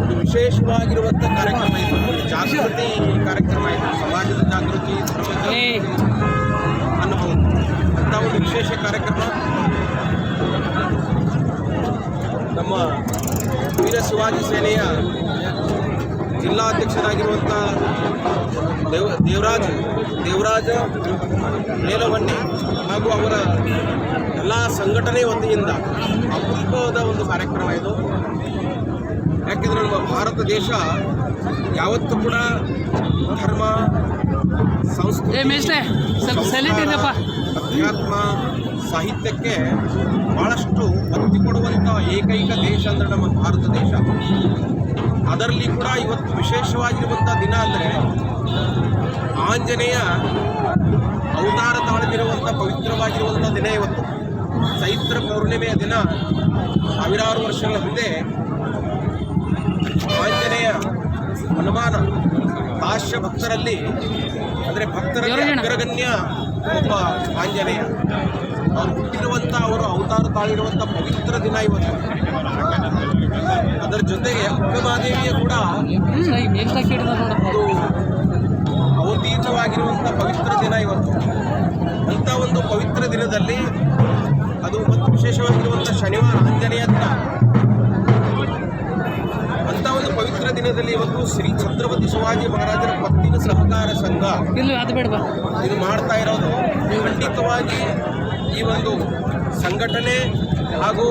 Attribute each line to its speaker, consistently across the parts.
Speaker 1: ಒಂದು ವಿಶೇಷವಾಗಿರುವಂಥ ಕಾರ್ಯಕ್ರಮ ಇದು. ಜಾಗೃತಿ ಕಾರ್ಯಕ್ರಮ ಇದು. ಸಮಾಜದ ಜಾಗೃತಿ ಅನ್ನಬಹುದು. ಅಂಥ ಒಂದು ವಿಶೇಷ ಕಾರ್ಯಕ್ರಮ. ನಮ್ಮ ವೀರ ಶಿವಾಜಿ ಸೇನೆಯ ಜಿಲ್ಲಾಧ್ಯಕ್ಷರಾಗಿರುವಂಥ ದೇವ ದೇವರಾಜ ದೇವರಾಜ ಮೇಲವನ್ನಿ ಹಾಗೂ ಅವರ ಎಲ್ಲ ಸಂಘಟನೆ ವತಿಯಿಂದ ಅಪರೂಪದ ಒಂದು ಕಾರ್ಯಕ್ರಮ ಇದು. ಯಾಕೆಂದರೆ ನಮ್ಮ ಭಾರತ ದೇಶ ಯಾವತ್ತೂ ಕೂಡ ಧರ್ಮ ಸಂಸ್ಕೃತಿ ಅಧ್ಯಾತ್ಮ ಸಾಹಿತ್ಯಕ್ಕೆ ಬಹಳಷ್ಟು ಒತ್ತಿ ಕೊಡುವಂಥ ಏಕೈಕ ದೇಶ ಅಂದರೆ ನಮ್ಮ ಭಾರತ ದೇಶ. ಅದರಲ್ಲಿ ಕೂಡ ಇವತ್ತು ವಿಶೇಷವಾಗಿರುವಂಥ ದಿನ ಅಂದರೆ ಆಂಜನೇಯ ಅವತಾರ ತಾಳದಿರುವಂಥ ಪವಿತ್ರವಾಗಿರುವಂಥ ದಿನ ಇವತ್ತು. ಚೈತ್ರ ಪೌರ್ಣಿಮೆಯ ದಿನ ಸಾವಿರಾರು ವರ್ಷಗಳ ಹಿಂದೆ ಆಂಜನೇಯ ಹನುಮಾನ ಭಾಷ್ಯ ಭಕ್ತರಲ್ಲಿ ಅಂದರೆ ಭಕ್ತರಲ್ಲಿ. ಅಗ್ರಗಣ್ಯ ಒಬ್ಬ ಆಂಜನೇಯ. ಅವರು ಹುಟ್ಟಿರುವಂಥ ಅವರು ಅವತಾರ ತಾಳಿರುವಂಥ ಪವಿತ್ರ ದಿನ ಇವತ್ತು. ಅದರ ಜೊತೆಗೆ ಅಕ್ಕಮಹಾದೇವಿಯ ಕೂಡ ಒಂದು ಅವತೀರ್ಣವಾಗಿರುವಂಥ ಪವಿತ್ರ ದಿನ ಇವತ್ತು. ಅಂಥ ಒಂದು ಪವಿತ್ರ ದಿನದಲ್ಲಿ ಅದು ಮತ್ತು ವಿಶೇಷವಾಗಿರುವಂಥ ಶನಿವಾರ ಆಂಜನೇಯ ದಿನ ದಿನದಲ್ಲಿ ಇವತ್ತು ಶ್ರೀ ಛತ್ರಪತಿ ಶಿವಾಜಿ ಮಹಾರಾಜರ ಪತ್ತಿನ ಸಹಕಾರ ಸಂಘ.
Speaker 2: ಇಲ್ಲ ಅದು ಬೇಡ
Speaker 1: ಇದು ಮಾಡ್ತಾ ಇರೋದು. ಖಂಡಿತವಾಗಿ ಈ ಒಂದು ಸಂಘಟನೆ ಹಾಗೂ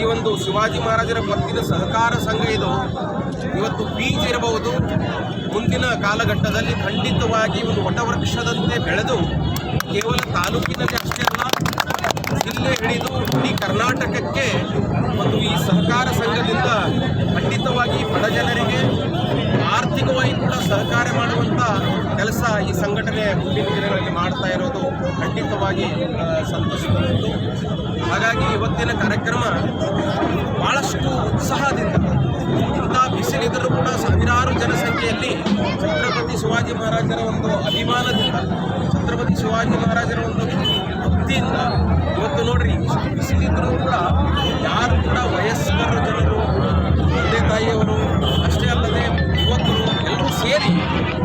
Speaker 1: ಈ ಒಂದು ಶಿವಾಜಿ ಮಹಾರಾಜರ ಪತ್ತಿನ ಸಹಕಾರ ಸಂಘ ಇದು. ಇವತ್ತು ಬೀಜ ಇರಬಹುದು. ಮುಂದಿನ ಕಾಲಘಟ್ಟದಲ್ಲಿ ಖಂಡಿತವಾಗಿ ಒಂದು ವಟವೃಕ್ಷದಂತೆ ಬೆಳೆದು ಕೇವಲ ತಾಲೂಕಿನಲ್ಲಿ ಅಷ್ಟೇ ಅಲ್ಲ ಜಿಲ್ಲೆ ಹಿಡಿದು ಇಡೀ ಕರ್ನಾಟಕಕ್ಕೆ ಒಂದು ಈ ಸಹಕಾರ ಸಂಘದಿಂದ ಖಂಡಿತವಾಗಿ ಬಡ ಜನರಿಗೆ ಆರ್ಥಿಕವಾಗಿ ಕೂಡ ಸಹಕಾರ ಮಾಡುವಂಥ ಕೆಲಸ ಈ ಸಂಘಟನೆ ಮುಂದಿನ ದಿನಗಳಲ್ಲಿ ಮಾಡ್ತಾ ಇರೋದು ಖಂಡಿತವಾಗಿ ಆ, ಹಾಗಾಗಿ ಇವತ್ತಿನ ಕಾರ್ಯಕ್ರಮ ಭಾಳಷ್ಟು ಉತ್ಸಾಹದಿಂದ ಇಂಥ ಬಿಸಿಲಿದ್ದರೂ ಕೂಡ ಸಾವಿರಾರು ಜನಸಂಖ್ಯೆಯಲ್ಲಿ ಛತ್ರಪತಿ ಶಿವಾಜಿ ಮಹಾರಾಜರ ಒಂದು ಅಭಿಮಾನದಿಂದ ಛತ್ರಪತಿ ಶಿವಾಜಿ ಮಹಾರಾಜರ ಒಂದು ಭಕ್ತಿಯಿಂದ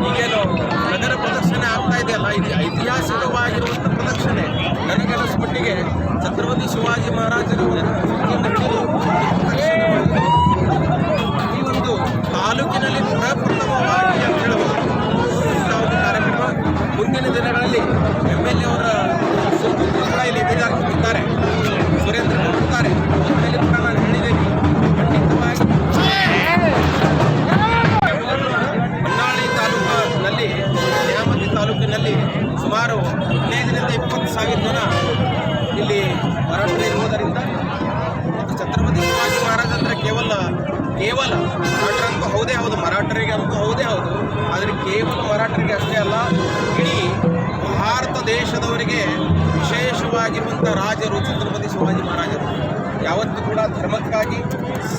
Speaker 1: ಈಗೇನು ನಗರ ಪ್ರದರ್ಶನ ಆಗ್ತಾ ಇದೆಯಲ್ಲ? ಇದು ಐತಿಹಾಸಿಕವಾಗಿರುವಂಥ ನನಗೆ ಮಟ್ಟಿಗೆ ಛತ್ರಪತಿ ಶಿವಾಜಿ ಮಹಾರಾಜರ ಅಷ್ಟೇ ಅಲ್ಲ, ಇಡೀ ಭಾರತ ದೇಶದವರಿಗೆ ವಿಶೇಷವಾಗಿರುವಂಥ ರಾಜರು, ಛತ್ರಪತಿ ಶಿವಾಜಿ ಮಹಾರಾಜರು, ಯಾವತ್ತೂ ಕೂಡ ಧರ್ಮಕ್ಕಾಗಿ,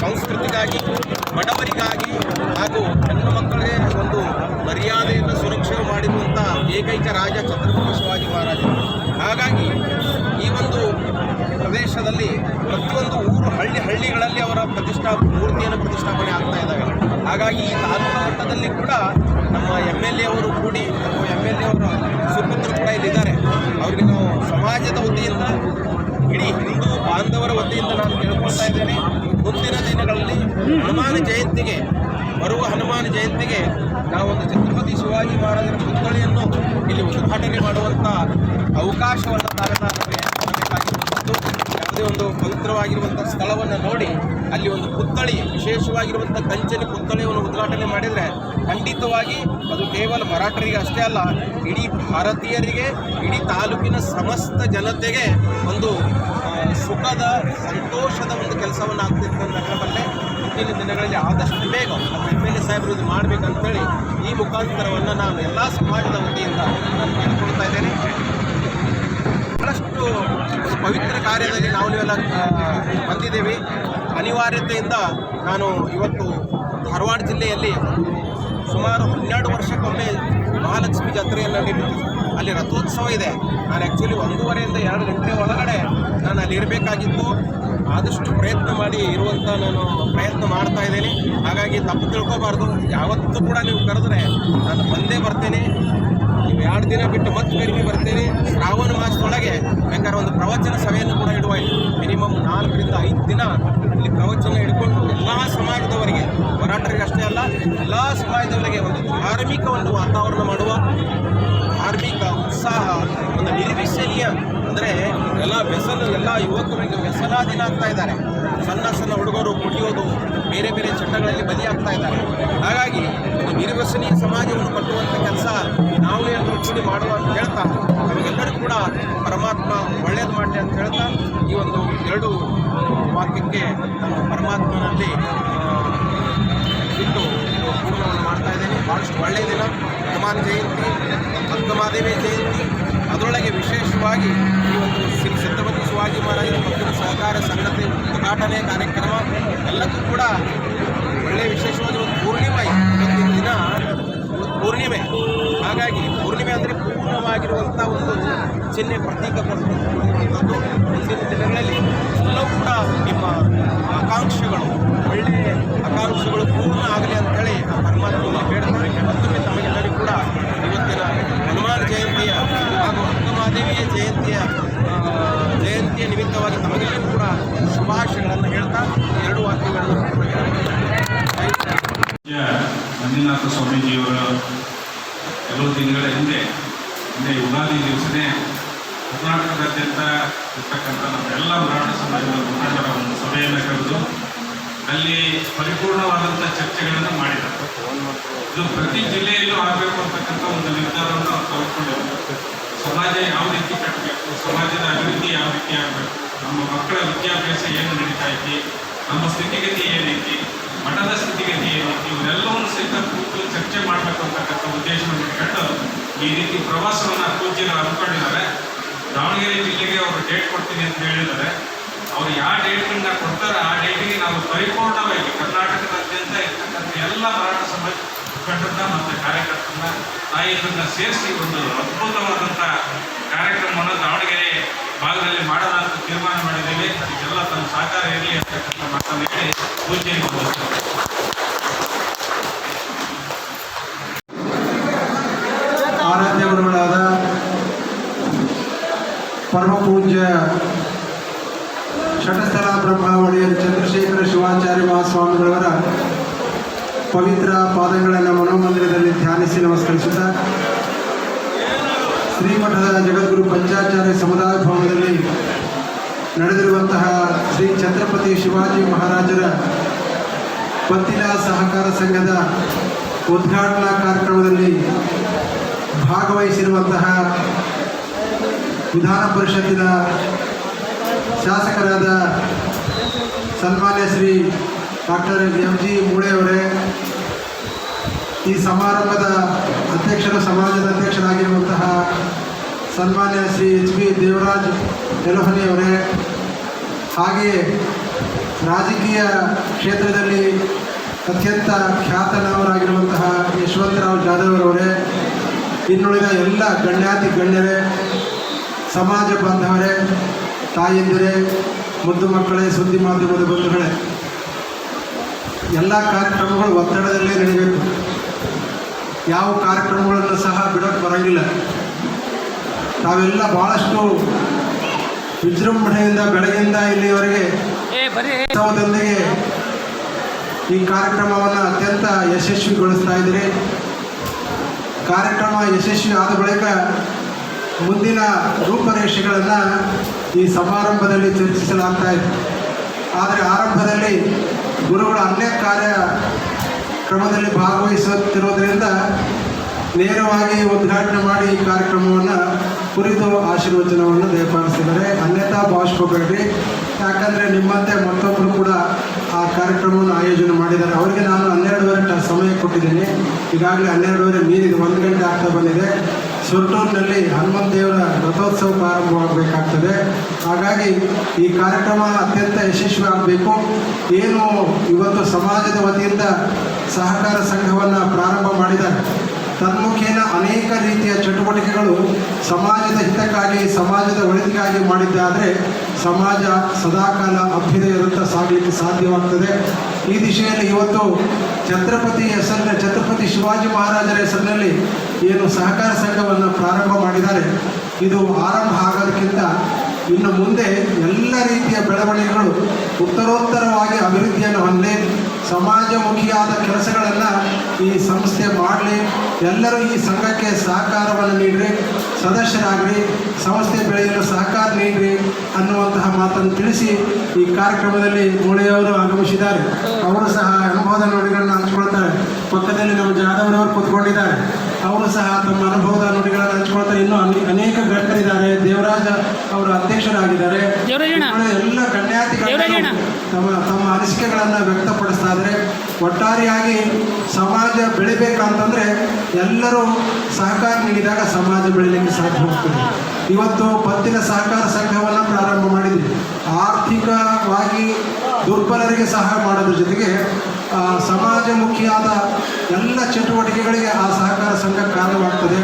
Speaker 1: ಸಂಸ್ಕೃತಿಗಾಗಿ, ಬಡವರಿಗಾಗಿ ಹಾಗೂ ಹೆಣ್ಣು ಮಕ್ಕಳಿಗೆ ಒಂದು ಮರ್ಯಾದೆಯನ್ನು ಸುರಕ್ಷೆ ಮಾಡಿರುವಂಥ ಏಕೈಕ ರಾಜ ಛತ್ರಪತಿ ಶಿವಾಜಿ ಮಹಾರಾಜರು. ಹಾಗಾಗಿ ಈ ಒಂದು ಪ್ರದೇಶದಲ್ಲಿ ಪ್ರತಿಯೊಂದು ಊರು ಹಳ್ಳಿ ಹಳ್ಳಿಗಳಲ್ಲಿ ಅವರ ಪ್ರತಿಷ್ಠಾ ಮೂರ್ತಿಯನ್ನು ಪ್ರತಿಷ್ಠಾಪನೆ ಆಗ್ತಾ ಇದ್ದಾವೆ ಹಾಗಾಗಿ ಈ ತಾಲೂಕು ಮಟ್ಟದಲ್ಲಿ ಕೂಡ ನಮ್ಮ ಎಂ ಎಲ್ ಎ ಅವರು ಕೂಡಿ, ನಮ್ಮ ಎಂ ಎಲ್ ಎ ಅವರ ಸುಪುತ್ರರು ಕೂಡ ಇಲ್ಲಿದ್ದಾರೆ. ಅವರಿಗೆ ನಾವು ಸಮಾಜದ ವತಿಯಿಂದ, ಇಡೀ ಹಿಂದೂ ಬಾಂಧವರ ವತಿಯಿಂದ ನಾನು ಕೇಳ್ಕೊಳ್ತಾ ಇದ್ದೇನೆ. ಮುಂದಿನ ದಿನಗಳಲ್ಲಿ ಹನುಮಾನ ಜಯಂತಿಗೆ, ಬರುವ ಹನುಮಾನ ಜಯಂತಿಗೆ ನಾವೊಂದು ಛತ್ರಪತಿ ಶಿವಾಜಿ ಮಹಾರಾಜರ ಪುತ್ಥಳಿಯನ್ನು ಇಲ್ಲಿ ಉದ್ಘಾಟನೆ ಮಾಡುವಂಥ ಅವಕಾಶವನ್ನು ನಮಗೆ ಕೊಡಬೇಕಾಗಿರುವಂಥದ್ದು ಯಾವುದೇ ಒಂದು ಪವಿತ್ರವಾಗಿರುವಂಥ ಸ್ಥಳವನ್ನು ನೋಡಿ, ಅಲ್ಲಿ ಒಂದು ಪುತ್ಥಳಿ, ವಿಶೇಷವಾಗಿರುವಂಥ ಕಂಚಿನ ಪುತ್ಥಳಿಯನ್ನು ಉದ್ಘಾಟನೆ ಮಾಡಿದರೆ ಖಂಡಿತವಾಗಿ ಅದು ಕೇವಲ ಮರಾಠರಿಗೆ ಅಷ್ಟೇ ಅಲ್ಲ, ಇಡೀ ಭಾರತೀಯರಿಗೆ, ಇಡೀ ತಾಲೂಕಿನ ಸಮಸ್ತ ಜನತೆಗೆ ಒಂದು ಸುಖದ, ಸಂತೋಷದ ಒಂದು ಕೆಲಸವನ್ನು ಆಗ್ತಿತ್ತು ಹೇಳಬಲ್ಲೆ, ಮುಂದಿನ ದಿನಗಳಲ್ಲಿ ಆದಷ್ಟು ಬೇಗ ನಮ್ಮ ಎಂ ಎಲ್ ಎ ಸಾಹೇಬರು ಇದು ಮಾಡಬೇಕಂತೇಳಿ ಈ ಮುಖಾಂತರವನ್ನು ನಾನು ಎಲ್ಲ ಸಮಾಜದ ವತಿಯಿಂದ ನಾನು ಕೇಳ್ಕೊಳ್ತಾ ಇದ್ದೇನೆ. ಬಹಳಷ್ಟು ಪವಿತ್ರ ಕಾರ್ಯದಲ್ಲಿ ನಾವು ನೀವೆಲ್ಲ ಬಂದಿದ್ದೀವಿ. ಅನಿವಾರ್ಯತೆಯಿಂದ ನಾನು ಇವತ್ತು ಧಾರವಾಡ ಜಿಲ್ಲೆಯಲ್ಲಿ ಸುಮಾರು ಹನ್ನೆರಡು ವರ್ಷಕ್ಕೊಮ್ಮೆ ಮಹಾಲಕ್ಷ್ಮಿ ಜಾತ್ರೆಯನ್ನು ನಡೀತು ಅಲ್ಲಿ ರಥೋತ್ಸವ ಇದೆ. ನಾನು ಆ್ಯಕ್ಚುಲಿ ಒಂದೂವರೆಯಿಂದ ಎರಡು ಗಂಟೆ ಒಳಗಡೆ ನಾನು ಅಲ್ಲಿ ಇರಬೇಕಾಗಿತ್ತು. ಆದಷ್ಟು ಪ್ರಯತ್ನ ಮಾಡಿ ಇರುವಂಥ ನಾನು ಪ್ರಯತ್ನ ಮಾಡ್ತಾ ಇದ್ದೀನಿ. ಹಾಗಾಗಿ ಹಾಗಾಗಿ ತಪ್ಪು ತಿಳ್ಕೊಬಾರ್ದು. ಯಾವತ್ತೂ ಕೂಡ ನೀವು ಕರೆದ್ರೆ ನಾನು ಬಂದೇ ಬರ್ತೇನೆ. ನೀವು ಎರಡು ದಿನ ಬಿಟ್ಟು ಮತ್ತೆ ಕಡಿಮೆ ಬರ್ತೇನೆ ಶ್ರಾವಣ ಮಾಸದೊಳಗೆ ಬೇಕಾದ್ರೆ ಒಂದು ಪ್ರವಚನ ಸಭೆಯನ್ನು ಕೂಡ ಇಡುವ ಮಿನಿಮಮ್ ನಾಲ್ಕರಿಂದ ಐದು ದಿನ ಇಲ್ಲಿ ಪ್ರವಚನ ಹಿಡ್ಕೊಂಡು ಎಲ್ಲ ಸಮಾಜದವರಿಗೆ ಹೋರಾಟರಿಗೆ ಅಷ್ಟೇ ಅಲ್ಲ, ಎಲ್ಲ ಸಮಾಜದವರಿಗೆ ಒಂದು ಧಾರ್ಮಿಕ ಒಂದು ವಾತಾವರಣ ಮಾಡುವ ಧಾರ್ಮಿಕ ಉತ್ಸಾಹ, ಒಂದು ನಿರ್ವಿಶನೀಯ ಅಂದರೆ ಎಲ್ಲ ವ್ಯಸನ, ಎಲ್ಲ ಯುವಕರಿಗೆ ವ್ಯಸನಾಧೀನ ಆಗ್ತಾ ಇದ್ದಾರೆ. ಸಣ್ಣ ಸಣ್ಣ ಹುಡುಗರು ಕುಡಿಯೋದು, ಬೇರೆ ಬೇರೆ ಚಟಗಳಲ್ಲಿ ಬಲಿಯಾಗ್ತಾ ಇದ್ದಾರೆ. ಹಾಗಾಗಿ ಒಂದು ನಿರ್ವ್ಯಸನೀಯ ಸಮಾಜವನ್ನು ಕಟ್ಟುವಂಥ ಕೆಲಸ ನಾವು ಎಲ್ಲರೂ ಕೂಡಿ ಮಾಡುವ ಅಂತ ಹೇಳ್ತಾ, ನಮಗೆಲ್ಲರಿಗೂ ಕೂಡ ಪರಮಾತ್ಮ ಒಳ್ಳೇದು ಮಾಡಲಿ ಅಂತ ಹೇಳ್ತಾ, ಈ ಒಂದು ಎರಡು ವಾಕ್ಯಕ್ಕೆ ನಮ್ಮ ಪರಮಾತ್ಮನಲ್ಲಿ ಬಿಟ್ಟು ಪೂರ್ಣವನ್ನು ಮಾಡ್ತಾ ಇದ್ದೀನಿ. ಭಾಳಷ್ಟು ಒಳ್ಳೆಯ ದಿನ. ಹನುಮಾನ್ ಜಯಂತಿ ಅಕ್ಕಮಾದೇವಿ ಜಯಂತಿ, ಅದರೊಳಗೆ ವಿಶೇಷವಾಗಿ ಈ ಒಂದು ಶ್ರೀ ಛತ್ರಪತಿ ಶಿವಾಜಿ ಮಹಾರಾಜರ ಮಕ್ಕಳ ಸಹಕಾರ, ಸಂಘಟನೆ, ಉದ್ಘಾಟನೆ, ಕಾರ್ಯಕ್ರಮ, ಎಲ್ಲಕ್ಕೂ ಕೂಡ ಒಳ್ಳೆಯ ವಿಶೇಷವಾಗಿ ಪೂರ್ಣವಾಗಿರುವಂಥ ಒಂದು ಚಿಹ್ನೆ ಪ್ರತೀಕ ಮುಂದಿನ ದಿನಗಳಲ್ಲಿ ಎಲ್ಲವೂ ಕೂಡ ನಿಮ್ಮ ಆಕಾಂಕ್ಷೆಗಳು ಒಳ್ಳೆಯ ಆಕಾಂಕ್ಷೆಗಳು ಪೂರ್ಣ ಆಗಲಿ ಅಂತೇಳಿ
Speaker 3: ಇರ್ತಕ್ಕಂಥ ನಮ್ಮೆಲ್ಲ ಮರಾಠ ಸಮಾಜದ ಮುಖಂಡರ ಒಂದು ಸಭೆಯನ್ನು ಕರೆದು ಅಲ್ಲಿ ಪರಿಪೂರ್ಣವಾದಂಥ ಚರ್ಚೆಗಳನ್ನು ಮಾಡಿದ್ದಾರೆ ಇದು ಪ್ರತಿ ಜಿಲ್ಲೆಯಲ್ಲೂ ಆಗಬೇಕು ಅಂತಕ್ಕಂಥ ಒಂದು ನಿರ್ಧಾರವನ್ನು ನಾವು ತೆಗೆದುಕೊಂಡಿದ್ದೀವಿ ಸಮಾಜ ಯಾವ ರೀತಿ ಕಟ್ಟಬೇಕು, ಸಮಾಜದ ಅಭಿವೃದ್ಧಿ ಯಾವ ರೀತಿ ಆಗಬೇಕು, ನಮ್ಮ ಮಕ್ಕಳ ವಿದ್ಯಾಭ್ಯಾಸ ಏನು ನಡೀತಾ ಐತಿ, ನಮ್ಮ ಸ್ಥಿತಿಗತಿ ಏನೈತಿ ಮಠದ ಸ್ಥಿತಿಗತಿ ಏನು ಇವರೆಲ್ಲವನ್ನು ಸಹಿತ ಕೂತು ಚರ್ಚೆ ಮಾಡಬೇಕು ಅಂತಕ್ಕಂಥ ಉದ್ದೇಶವನ್ನು ಇಟ್ಕೊಂಡು ಈ ರೀತಿ ಪ್ರವಾಸವನ್ನು ಪೂಜ್ಯರು ಹಮ್ಮಿಕೊಂಡಿದ್ದಾರೆ. ದಾವಣಗೆರೆ ಜಿಲ್ಲೆಗೆ ಅವರು ಡೇಟ್ ಕೊಡ್ತೀನಿ ಅಂತ ಹೇಳಿದರೆ ಅವ್ರು ಯಾವ ಡೇಟ್ಗಳನ್ನ ಕೊಡ್ತಾರೆ ಆ ಡೇಟಿಗೆ ನಾವು ಪರಿಪೂರ್ಣವಾಗಿ ಕರ್ನಾಟಕದಾದ್ಯಂತ ಇರ್ತಕ್ಕಂಥ ಎಲ್ಲ ಮರಾಠ ಸಮಾಜ ಮುಖಂಡರನ್ನ ಮತ್ತು ಕಾರ್ಯಕರ್ತರನ್ನ ತಾಯಿಯರನ್ನ ಸೇರಿಸಿ ಒಂದು ಅದ್ಭುತವಾದಂಥ ಕಾರ್ಯಕ್ರಮವನ್ನು ದಾವಣಗೆರೆ ಭಾಗದಲ್ಲಿ ಮಾಡೋಣ ಅಂತ ತೀರ್ಮಾನ ಮಾಡಿದ್ದೇವೆ. ಅದಕ್ಕೆಲ್ಲ ತಮ್ಮ ಸಹಕಾರ ಇರಲಿ ಅಂತಕ್ಕಂಥ ಮಾತನ್ನು ಹೇಳಿ ಪೂಜೆಯನ್ನು
Speaker 4: ಚಂದ್ರಶೇಖರ ಶಿವಾಚಾರ್ಯ ಮಹಾಸ್ವಾಮಿಗಳವರ ಪವಿತ್ರ ಪಾದಗಳನ್ನು ಮನೋಮಂದಿರದಲ್ಲಿ ಧ್ಯಾನಿಸಿ ನಮಸ್ಕರಿಸುತ್ತಾ, ಶ್ರೀಮಠದ ಜಗದ್ಗುರು ಪಂಚಾಚಾರ್ಯ ಸಮುದಾಯ ಭವನದಲ್ಲಿ ನಡೆದಿರುವಂತಹ ಶ್ರೀ ಛತ್ರಪತಿ ಶಿವಾಜಿ ಮಹಾರಾಜರ ಪತ್ತಿನ ಸಹಕಾರ ಸಂಘದ ಉದ್ಘಾಟನಾ ಕಾರ್ಯಕ್ರಮದಲ್ಲಿ ಭಾಗವಹಿಸಿರುವಂತಹ ವಿಧಾನ ಪರಿಷತ್ತಿನ ಶಾಸಕರಾದ ಸನ್ಮಾನ್ಯ ಶ್ರೀ ಡಾಕ್ಟರ್ ಎಂ ಜಿ ಮೂಳೆಯವರೇ ಈ ಸಮಾರಂಭದ ಅಧ್ಯಕ್ಷರ, ಸಮಾಜದ ಅಧ್ಯಕ್ಷರಾಗಿರುವಂತಹ ಸನ್ಮಾನ್ಯ ಶ್ರೀ ಎಚ್ ಬಿ ದೇವರಾಜ್ ಯಲಹನಿಯವರೇ ಹಾಗೆಯೇ ರಾಜಕೀಯ ಕ್ಷೇತ್ರದಲ್ಲಿ ಅತ್ಯಂತ ಖ್ಯಾತನಾಮರಾಗಿರುವಂತಹ ಯಶವಂತರಾವ್ ಜಾಧವ್ರವರೇ ಇನ್ನುಳಿದ ಎಲ್ಲ ಗಣ್ಯಾತಿ ಗಣ್ಯರೇ, ಸಮಾಜ ಬಾಂಧವರೇ, ತಾಯಂದಿರೇ ಮುದ್ದು ಮಕ್ಕಳೇ ಸುದ್ದಿ ಮಾಧ್ಯಮದ ಬಂಧುಗಳೇ ಎಲ್ಲ ಕಾರ್ಯಕ್ರಮಗಳು ಒತ್ತಡದಲ್ಲೇ ನಡೆಯಬೇಕು ಯಾವ ಕಾರ್ಯಕ್ರಮಗಳನ್ನು ಸಹ ಬಿಡೋಕ್ಕೆ ಬರೋಂಗಿಲ್ಲ. ತಾವೆಲ್ಲ ಭಾಳಷ್ಟು ವಿಜೃಂಭಣೆಯಿಂದ ಬೆಳಗಿಂದ ಇಲ್ಲಿಯವರೆಗೆ ಉತ್ಸವದೊಂದಿಗೆ ಈ ಕಾರ್ಯಕ್ರಮವನ್ನು ಅತ್ಯಂತ ಯಶಸ್ವಿಗೊಳಿಸ್ತಾ ಇದ್ದೀರಿ. ಕಾರ್ಯಕ್ರಮ ಯಶಸ್ವಿ ಆದ ಬಳಿಕ ಮುಂದಿನ ರೂಪರೇಷೆಗಳನ್ನು ಈ ಸಮಾರಂಭದಲ್ಲಿ ಚರ್ಚಿಸಲಾಗ್ತಾ ಇತ್ತು ಆದರೆ ಆರಂಭದಲ್ಲಿ ಗುರುಗಳು ಅನೇಕ ಕಾರ್ಯ ಕ್ರಮದಲ್ಲಿ ಭಾಗವಹಿಸುತ್ತಿರೋದ್ರಿಂದ ನೇರವಾಗಿ ಉದ್ಘಾಟನೆ ಮಾಡಿ ಈ ಕಾರ್ಯಕ್ರಮವನ್ನು ಕುರಿತು ಆಶೀರ್ವಚನವನ್ನು ದಯಪಾಲಿಸಿದ್ದಾರೆ. ಅನ್ಯಥಾ ಭಾವಿಸ್ಕೋಬೇಡ್ರಿ ಯಾಕಂದರೆ ನಿಮ್ಮಂತೆ ಮತ್ತೊಬ್ಬರು ಕೂಡ ಆ ಕಾರ್ಯಕ್ರಮವನ್ನು ಆಯೋಜನೆ ಮಾಡಿದ್ದಾರೆ. ಅವರಿಗೆ ನಾನು ಹನ್ನೆರಡುವರೆ ಸಮಯ ಕೊಟ್ಟಿದ್ದೀನಿ. ಈಗಾಗಲೇ ಹನ್ನೆರಡುವರೆ ಮೀರಿದೆ ಒಂದು ಗಂಟೆ ಆಗ್ತಾ ಬಂದಿದೆ. ಸುರ್ಟೂರಿನಲ್ಲಿ ಹನುಮಂತ ದೇವರ ರಥೋತ್ಸವ ಪ್ರಾರಂಭವಾಗಬೇಕಾಗ್ತದೆ. ಹಾಗಾಗಿ ಈ ಕಾರ್ಯಕ್ರಮ ಅತ್ಯಂತ ಯಶಸ್ವಿ ಆಗಬೇಕು ಏನು ಇವತ್ತು ಸಮಾಜದ ವತಿಯಿಂದ ಸಹಕಾರ ಸಂಘವನ್ನು ಪ್ರಾರಂಭ ಮಾಡಿದ ತನ್ಮುಖೇನ ಅನೇಕ ರೀತಿಯ ಚಟುವಟಿಕೆಗಳು ಸಮಾಜದ ಹಿತಕ್ಕಾಗಿ, ಸಮಾಜದ ಒಳಿತಿಗಾಗಿ ಮಾಡಿದ್ದಾದರೆ ಸಮಾಜ ಸದಾಕಾಲ ಅಭ್ಯುದಯದತ್ತ ಸಾಗಲಿಕ್ಕೆ ಸಾಧ್ಯವಾಗ್ತದೆ. ಈ ದಿಶೆಯಲ್ಲಿ ಇವತ್ತು ಛತ್ರಪತಿ ಹೆಸರಿನ ಛತ್ರಪತಿ ಶಿವಾಜಿ ಮಹಾರಾಜರ ಹೆಸರಿನಲ್ಲಿ ಏನು ಸಹಕಾರ ಸಂಘವನ್ನು ಪ್ರಾರಂಭ ಮಾಡಿದ್ದಾರೆ. ಇದು ಆರಂಭ ಆಗೋದಕ್ಕಿಂತ ಇನ್ನು ಮುಂದೆ ಎಲ್ಲ ರೀತಿಯ ಬೆಳವಣಿಗೆಗಳು ಉತ್ತರೋತ್ತರವಾಗಿ ಅಭಿವೃದ್ಧಿಯನ್ನು ಹೊಂದಲಿ ಸಮಾಜಮುಖಿಯಾದ ಕೆಲಸಗಳನ್ನು ಈ ಸಂಸ್ಥೆ ಮಾಡಲಿ. ಎಲ್ಲರೂ ಈ ಸಂಘಕ್ಕೆ ಸಹಕಾರವನ್ನು ನೀಡಿರಿ. ಸದಸ್ಯರಾಗ್ರಿ ಸಂಸ್ಥೆ ಬೆಳೆಯಲು ಸಹಕಾರ ನೀಡಿರಿ ಅನ್ನುವಂತಹ ಮಾತನ್ನು ತಿಳಿಸಿ ಈ ಕಾರ್ಯಕ್ರಮದಲ್ಲಿ ಮೂಳೆಯವರು ಆಗಮಿಸಿದ್ದಾರೆ. ಅವರು ಸಹ ಅನುಭವದ ನುಡಿಗಳನ್ನು ಹಂಚ್ಕೊಳ್ತಾರೆ. ಪಕ್ಕದಲ್ಲಿ ನಮ್ಮ ಜಾಧವರವರು ಕೂತ್ಕೊಂಡಿದ್ದಾರೆ. ಅವರು ಸಹ ತಮ್ಮ ಅನುಭವದ ನುಡಿಗಳನ್ನು ಹಂಚ್ಕೊಳ್ತಾರೆ ಇನ್ನೂ ಅನೇ- ಅನೇಕ ಗಣ್ಯರಿದ್ದಾರೆ. ದೇವರಾಜ ಅವರು ಅಧ್ಯಕ್ಷರಾಗಿದ್ದಾರೆ. ಎಲ್ಲ ಗಣ್ಯಾತಿಗಳು ತಮ್ಮ ತಮ್ಮ ಅನಿಸಿಕೆಗಳನ್ನು ವ್ಯಕ್ತಪಡಿಸ್ತಾ ಇದ್ದಾರೆ. ಒಟ್ಟಾರೆಯಾಗಿ ಸಮಾಜ ಬೆಳಿಬೇಕಂತಂದರೆ ಎಲ್ಲರೂ ಸಹಕಾರ ನೀಡಿದಾಗ ಸಮಾಜ ಬೆಳಿಲಿಕ್ಕೆ ಸಾಧ್ಯವಾಗ್ತದೆ ಇವತ್ತು ಪತ್ತಿನ ಸಹಕಾರ ಸಂಘವನ್ನು ಪ್ರಾರಂಭ ಮಾಡಿದ್ವಿ. ಆರ್ಥಿಕವಾಗಿ ದುರ್ಬಲರಿಗೆ ಸಹಾಯ ಮಾಡೋದ್ರ ಜೊತೆಗೆ ಸಮಾಜ ಸಮಾಜಮುಖಿಯಾದ ಎಲ್ಲ ಚಟುವಟಿಕೆಗಳಿಗೆ ಆ ಸಹಕಾರ ಸಂಘ ಕಾರಣವಾಗ್ತದೆ.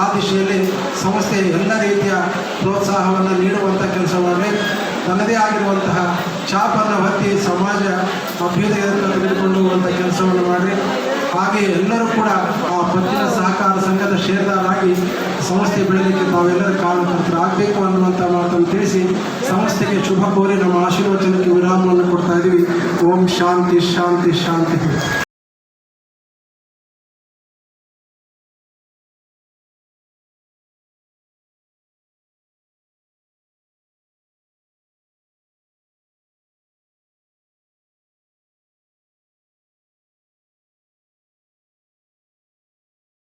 Speaker 4: ಆ ದಿಶೆಯಲ್ಲಿ ಸಂಸ್ಥೆ ಎಲ್ಲ ರೀತಿಯ ಪ್ರೋತ್ಸಾಹವನ್ನು ನೀಡುವಂಥ ಕೆಲಸ ಮಾಡಲಿ ತನ್ನದೇ ಆಗಿರುವಂತಹ ಛಾಪನ್ನು ಹೊತ್ತಿ ಸಮಾಜ ಅಭ್ಯುದಯವನ್ನು ತೆಗೆದುಕೊಂಡು ಹೋಗುವಂಥ ಕೆಲಸವನ್ನು ಮಾಡಿ ಹಾಗೆ ಎಲ್ಲರೂ ಕೂಡ ಆ ಪತ್ತಿನ ಸಹಕಾರ ಸಂಘದ ಷೇರ್ದಾರಾಗಿ ಸಂಸ್ಥೆ ಬೆಳೆಯಲಿಕ್ಕೆ ತಾವೆಲ್ಲರೂ ಕಾರಣಕರ್ತರಾಗಬೇಕು ಅನ್ನುವಂಥ ಮಾತನ್ನು ತಿಳಿಸಿ ಸಂಸ್ಥೆಗೆ ಶುಭ ಕೋರಿ ನಮ್ಮ ಆಶೀರ್ವಚನಕ್ಕೆ ವಿರಾಮವನ್ನು ಕೊಡ್ತಾ ಇದ್ದೀವಿ ಓಂ ಶಾಂತಿ ಶಾಂತಿ ಶಾಂತಿ.